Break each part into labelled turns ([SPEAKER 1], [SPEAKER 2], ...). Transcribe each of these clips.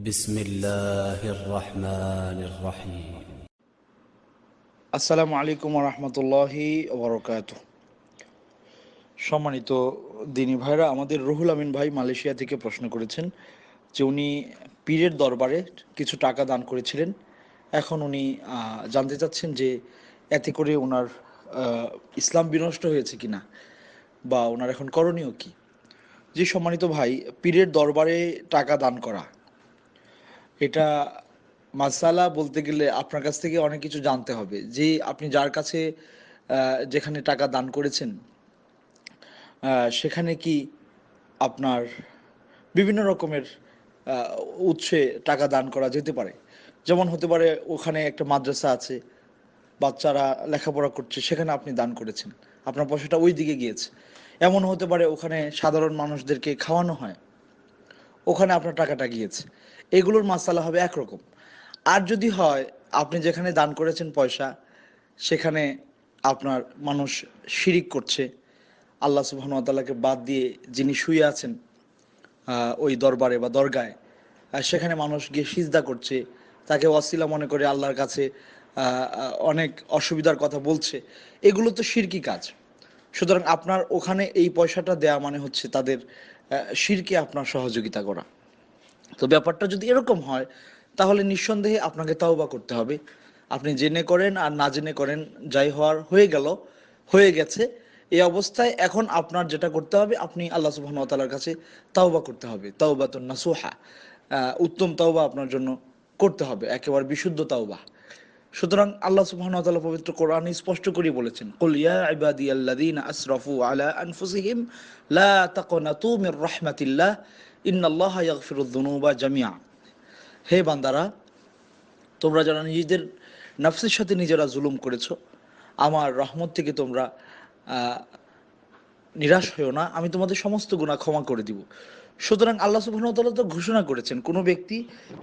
[SPEAKER 1] بسم الله الرحمن الرحيم
[SPEAKER 2] আসসালামু আলাইকুম রহমতুল্লাহি ওবরকাত সম্মানিত দিনী ভাইরা আমাদের রুহুল আমিন ভাই মালয়েশিয়া থেকে প্রশ্ন করেছেন যে উনি পীরের দরবারে কিছু টাকা দান করেছিলেন এখন উনি আহ, জানতে চাচ্ছেন যে এতে করে ওনার আহ, ইসলাম বিনষ্ট হয়েছে কিনা বা ওনার এখন করণীয় কি যে সম্মানিত ভাই পীরের দরবারে টাকা দান করা এটা মাসালা বলতে গেলে আপনার কাছ থেকে অনেক কিছু জানতে হবে। যে আপনি যার কাছে যেখানে টাকা দান করেছেন সেখানে কি আপনার বিভিন্ন রকমের উৎসে টাকা দান করা যেতে পারে? যেমন হতে পারে ওখানে একটা মাদ্রাসা আছে, বাচ্চারা লেখাপড়া করছে, সেখানে আপনি দান করেছেন। আপনার পয়সাটা ওই দিকে গিয়েছে। এমন হতে পারে ওখানে সাধারণ মানুষদেরকে খাওয়ানো হয়। ওখানে আপনার টাকাটা গিয়েছে। এগুলোর মাসালা হবে একরকম। আর যদি হয়, আপনি যেখানে দান করেছেন পয়সা, সেখানে আপনার মানুষ শিরিক করছে। আল্লাহ সুবাহতাল্লাহকে বাদ দিয়ে যিনি শুয়ে আছেন ওই দরবারে বা দরগায় সেখানে মানুষ গিয়ে সিজদা করছে। তাকে ওয়াসিলা মনে করে আল্লাহর কাছে অনেক অসুবিধার কথা বলছে। এগুলো তো শিরকি কাজ। সুতরাং আপনার ওখানে এই পয়সাটা দেয়া মানে হচ্ছে তাদের শিরকে আপনার সহযোগিতা করা। তো ব্যাপারটা যদি এরকম হয় তাহলে নিঃসন্দেহে আপনাকে তাওবা করতে হবে। আপনি জেনে করেন আর না জেনে করেন যাই হওয়ার হয়ে গেল হয়ে গেছে। এই অবস্থায় এখন আপনার যেটা করতে হবে আপনি আল্লাহ সুবহান তাআলার কাছে তাওবা করতে হবে। তাওবাতুন নাসুহা আহ, উত্তম তাওবা আপনার জন্য করতে হবে। একেবারে বিশুদ্ধ তাওবা। সুতরাং আল্লাহ সুবহান তাআলা পবিত্র কোরআনে স্পষ্ট করে বলেছেন, কুল ইয়া ইবাদিয়াল্লাযীনা আসরাফু আলা আনফুসিহিম, লা তাকনাতু মির রাহমাতিল্লাহ, ইন্নাল্লাহা ইয়াগফিরুয যুনুবা জামিআ. হে বান্দারা, তোমরা যারা নিজেদের নফসের সাথে নিজেরা জুলুম করেছ, আমার রহমত থেকে তোমরা নিরাশ হয়েও না, আমি তোমাদের সমস্ত গুনাহ ক্ষমা করে দিব। সুতরাং আল্লাহ সুবহানাহু ওয়া তো ঘোষণা করেছেন, কোনো ব্যক্তি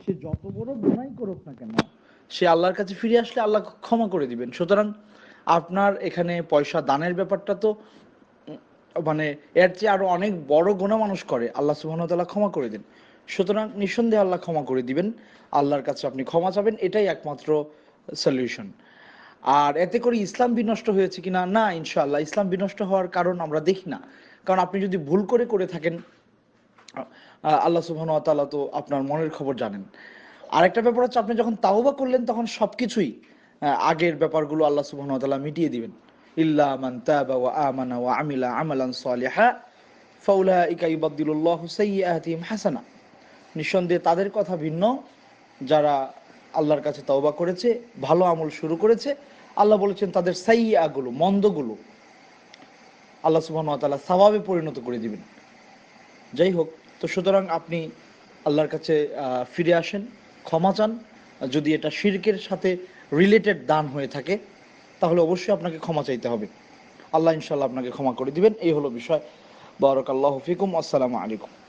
[SPEAKER 2] সে যত বড় গুনাহই করুক না কেন সে আল্লাহর কাছে ফিরে আসলে আল্লাহ ক্ষমা করে দিবেন। সুতরাং আপনার এখানে পয়সা দানের ব্যাপারটা তো মানে এর চেয়ে আরও অনেক বড় গোনা মানুষ করে। আল্লাহ ওয়া ক্ষমা করে দেন। সুতরাং নিঃসন্দেহে আল্লাহ ক্ষমা করে দিবেন। আল্লাহর কাছে আপনি ক্ষমা চাবেন, এটাই একমাত্র সলিউশন আর এতে করে ইসলাম বিনষ্ট হয়েছে কিনা? না, ইনশাআল্লাহ। ইসলাম বিনষ্ট হওয়ার কারণ আমরা দেখি না। কারণ আপনি যদি ভুল করে করে থাকেন আল্লাহ ওয়া তাআলা তো আপনার মনের খবর জানেন। আরেকটা ব্যাপার হচ্ছে আপনি যখন তাওবা করলেন, তখন সবকিছুই আগের ব্যাপারগুলো আল্লাহ সুবহানাহু ওয়া তাআলা মিটিয়ে দিবেন। ইল্লা মান তাবা ওয়া আমানা ওয়া আমিলা আমালান সালিহা, ফাউলাইকা ইউবাদদিলুল্লাহু সাইয়্যাতিহিম হাসানা। নিঃসন্দেহে তাদের কথা ভিন্ন। যারা আল্লাহর কাছে তওবা করেছে, ভালো আমল শুরু করেছে, আল্লাহ বলেছেন তাদের সাইয়াগুলো মন্দগুলো আল্লাহ সুবহানাহু ওয়া তাআলা সওয়াবে পরিণত করে দিবেন। যাই হোক, তো সুতরাং আপনি আল্লাহর কাছে ফিরে আসেন। ক্ষমা চান। যদি এটা শির্কের সাথে রিলেটেড দান হয়ে থাকে, তাহলে অবশ্যই আপনাকে ক্ষমা চাইতে হবে। আল্লাহ ইনশাল্লাহ আপনাকে ক্ষমা করে দিবেন। এই হলো বিষয়। বারাকাল্লাহু ফিকুম। আসসালামু আলাইকুম।